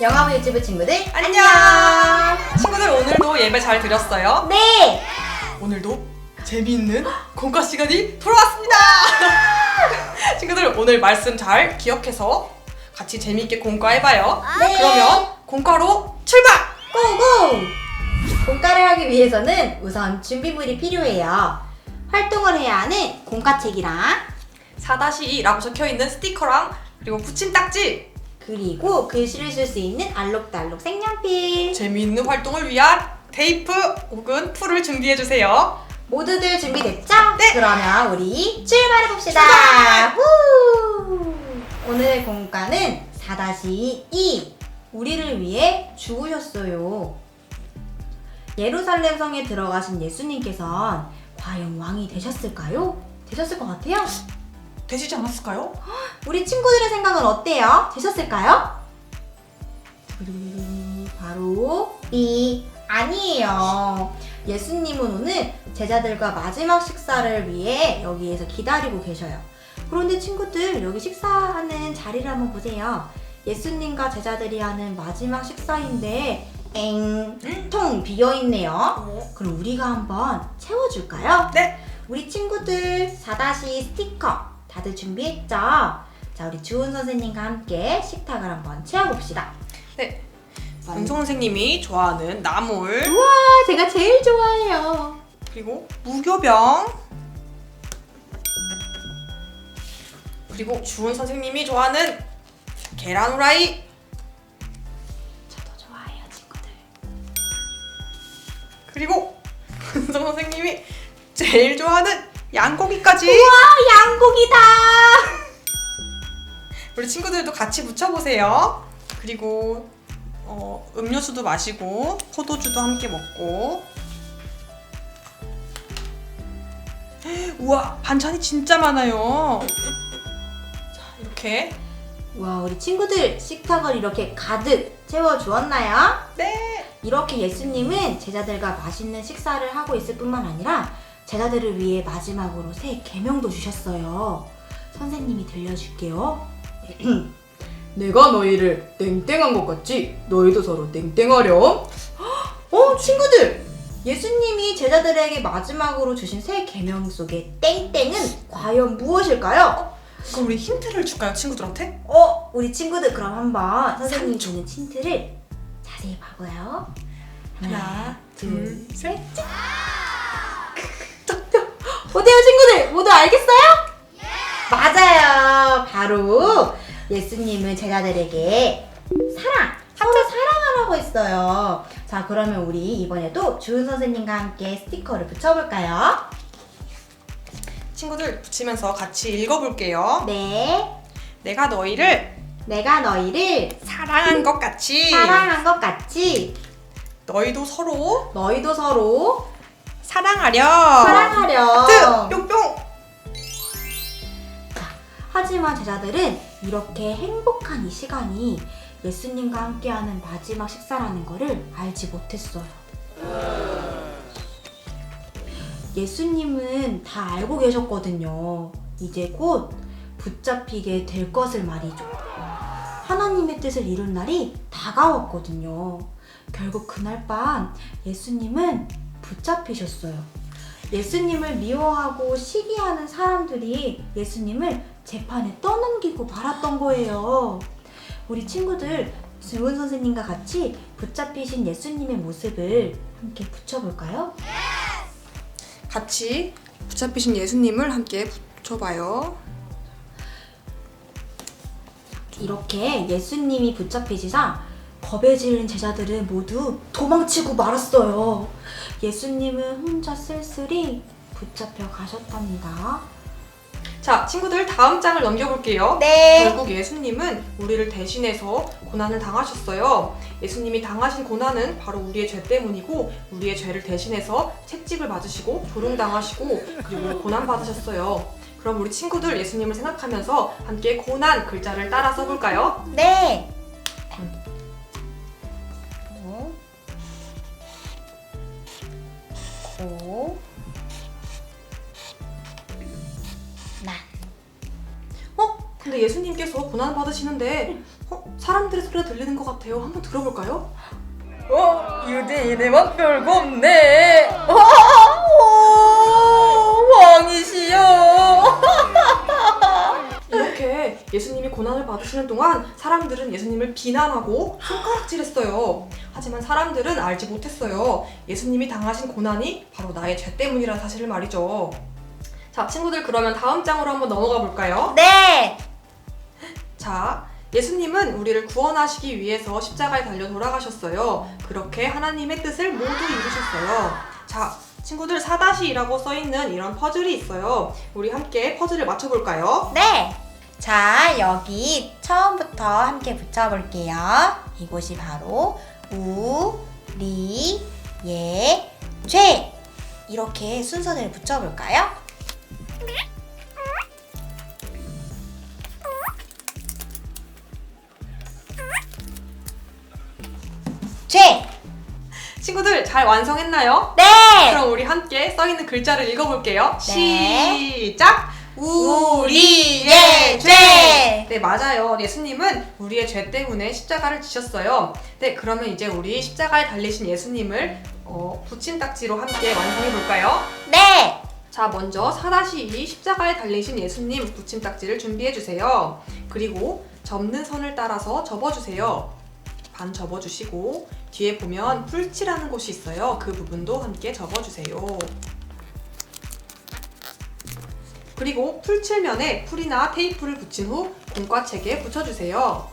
영화부 유튜브 친구들 안녕! 친구들 오늘도 예배 잘 드렸어요? 네! 오늘도 재미있는 공과 시간이 돌아왔습니다! 친구들 오늘 말씀 잘 기억해서 같이 재미있게 공과 해봐요. 네. 그러면 공과로 출발! 고고! 공과를 하기 위해서는 우선 준비물이 필요해요. 활동을 해야 하는 공과책이랑 4-2라고 적혀있는 스티커랑 그리고 붙임 딱지 그리고 글씨를 쓸 수 있는 알록달록 색연필 재미있는 활동을 위한 테이프 혹은 풀을 준비해 주세요. 모두들 준비됐죠? 네. 그러면 우리 출발해 봅시다. 후! 오늘 공과는 4-2 우리를 위해 죽으셨어요. 예루살렘 성에 들어가신 예수님께선 과연 왕이 되셨을까요? 되셨을 것 같아요? 되시지 않았을까요? 우리 친구들의 생각은 어때요? 되셨을까요? 바로 B 아니에요. 예수님은 오늘 제자들과 마지막 식사를 위해 여기에서 기다리고 계셔요. 그런데 친구들 여기 식사하는 자리를 한번 보세요. 예수님과 제자들이 하는 마지막 식사인데 엥통 비어 있네요. 그럼 우리가 한번 채워줄까요? 네. 우리 친구들 4- 스티커 다들 준비했죠? 자, 우리 주은 선생님과 함께 식탁을 한번 채워봅시다. 네. 완- 은송 선생님이 좋아하는 나물 아, 제가 제일 좋아해요. 그리고 무교병 그리고 주은 선생님이 좋아하는 계란 후라이 저도 좋아해요, 친구들. 그리고 은성 선생님이 제일 좋아하는 양고기까지. 와, 양고기다! 우리 친구들도 같이 무쳐보세요. 그리고 어, 음료수도 마시고 포도주도 함께 먹고. 우와 반찬이 진짜 많아요. 자 이렇게. 와, 우리 친구들 식탁을 이렇게 가득 채워 주었나요? 네. 이렇게 예수님은 제자들과 맛있는 식사를 하고 있을 뿐만 아니라 제자들을 위해 마지막으로 새 계명도 주셨어요. 선생님이 들려줄게요. 내가 너희를 땡땡한 것 같지? 너희도 서로 땡땡하렴. 어, 친구들! 예수님이 제자들에게 마지막으로 주신 새 계명 속의 땡땡은 과연 무엇일까요? 그럼 우리 힌트를 줄까요 친구들한테? 어, 우리 친구들 그럼 한번 선생님이 주는 힌트를 자세히 봐봐요. 하나, 둘, 셋. 어때요, 친구들? 모두 알겠어요? 맞아요. 바로 예수님은 제자들에게 사랑, 서로 사랑하라고 했어요. 자, 그러면 우리 이번에도 주은 선생님과 함께 스티커를 붙여볼까요? 친구들 붙이면서 같이 읽어볼게요. 네. 내가 너희를 내가 너희를 사랑한 것 같이 사랑한 것 같이 너희도 서로 너희도 서로 사랑하렴. 사랑하렴. 뿅뿅. 하지만 제자들은 이렇게 행복한 이 시간이 예수님과 함께하는 마지막 식사라는 것을 알지 못했어요. 예수님은 다 알고 계셨거든요. 이제 곧 붙잡히게 될 것을 말이죠. 하나님의 뜻을 이룬 날이 다가왔거든요. 결국 그날 밤 예수님은 붙잡히셨어요. 예수님을 미워하고 시기하는 사람들이 예수님을 재판에 떠넘기고 말았던 거예요. 우리 친구들 주은 선생님과 같이 붙잡히신 예수님의 모습을 함께 붙여볼까요? 같이 붙잡히신 예수님을 함께 붙여봐요. 이렇게 예수님이 붙잡히시자 겁에 질린 제자들은 모두 도망치고 말았어요. 예수님은 혼자 쓸쓸히 붙잡혀 가셨답니다. 자, 친구들 다음 장을 넘겨볼게요. 네. 결국 예수님은 우리를 대신해서 고난을 당하셨어요. 예수님이 당하신 고난은 바로 우리의 죄 때문이고 우리의 죄를 대신해서 채찍을 맞으시고 조롱당하시고 그리고 고난 받으셨어요. 그럼 우리 친구들 예수님을 생각하면서 함께 고난 글자를 따라 써볼까요? 네. 근데 예수님께서 고난 받으시는데 어? 사람들의 소리가 들리는 것 같아요. 한번 들어볼까요? 어, 유대인에만 별거 없네. 와, 오, 왕이시여. 이렇게 예수님이 고난을 받으시는 동안 사람들은 예수님을 비난하고 손가락질했어요. 하지만 사람들은 알지 못했어요. 예수님이 당하신 고난이 바로 나의 죄 때문이라는 사실을 말이죠. 자, 친구들 그러면 다음 장으로 한번 넘어가 볼까요? 네. 자, 예수님은 우리를 구원하시기 위해서 십자가에 달려 돌아가셨어요. 그렇게 하나님의 뜻을 모두 이루셨어요. 자, 친구들 4-2라고 써 있는 이런 퍼즐이 있어요. 우리 함께 퍼즐을 맞춰볼까요? 네. 자, 여기 처음부터 함께 붙여볼게요. 이곳이 바로 우, 리, 예, 죄. 이렇게 순서대로 붙여볼까요? 친구들 잘 완성했나요? 네. 그럼 우리 함께 써 있는 글자를 읽어볼게요. 네. 시작! 우리의 죄. 네, 맞아요. 예수님은 우리의 죄 때문에 십자가를 지셨어요. 네, 그러면 이제 우리 십자가에 달리신 예수님을 어, 붙임딱지로 함께 완성해 볼까요? 네. 자, 먼저 4-2 십자가에 달리신 예수님 붙임딱지를 준비해 주세요. 그리고 접는 선을 따라서 접어주세요. 반 접어주시고 뒤에 보면 풀칠하는 곳이 있어요. 그 부분도 함께 접어주세요. 그리고 풀칠면에 풀이나 테이프를 붙인 후 공과책에 붙여주세요.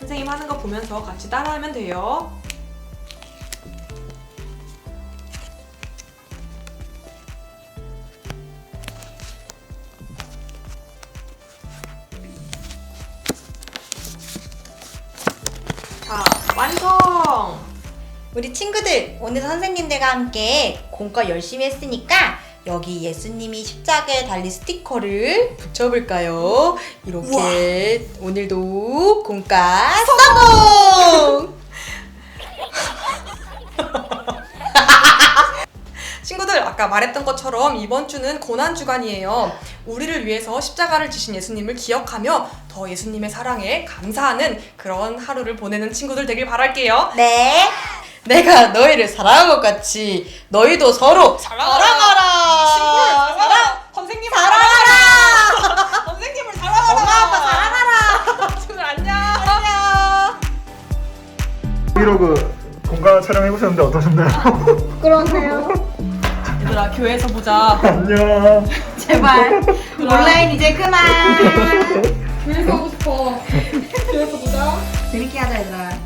선생님 하는 거 보면서 같이 따라하면 돼요. 완성! 우리 친구들 오늘 선생님들과 함께 공과 열심히 했으니까 여기 예수님이 십자가에 달린 스티커를 붙여볼까요? 이렇게 오늘도 공과 성공! 친구들 아까 말했던 것처럼 이번 주는 고난 주간이에요. 우리를 위해서 십자가를 지신 예수님을 기억하며 더 예수님의 사랑에 감사하는 그런 하루를 보내는 친구들 되길 바랄게요. 네. 내가 너희를 사랑한 것 같이 너희도 서로 사랑하라. 사랑하라. 사랑! 선생님을 사랑하라. 선생님을 사랑하라. 엄마 아빠 사랑하라. 친구들 안녕. 안녕. 브이로그 공간 촬영 해보셨는데 어떠셨나요? 얘 교회에서 보자. 안녕. 제발 온라인 이제 그만. 교회에서 하고 싶어. 교회에서 보자. 재밌게 하자 얘들아.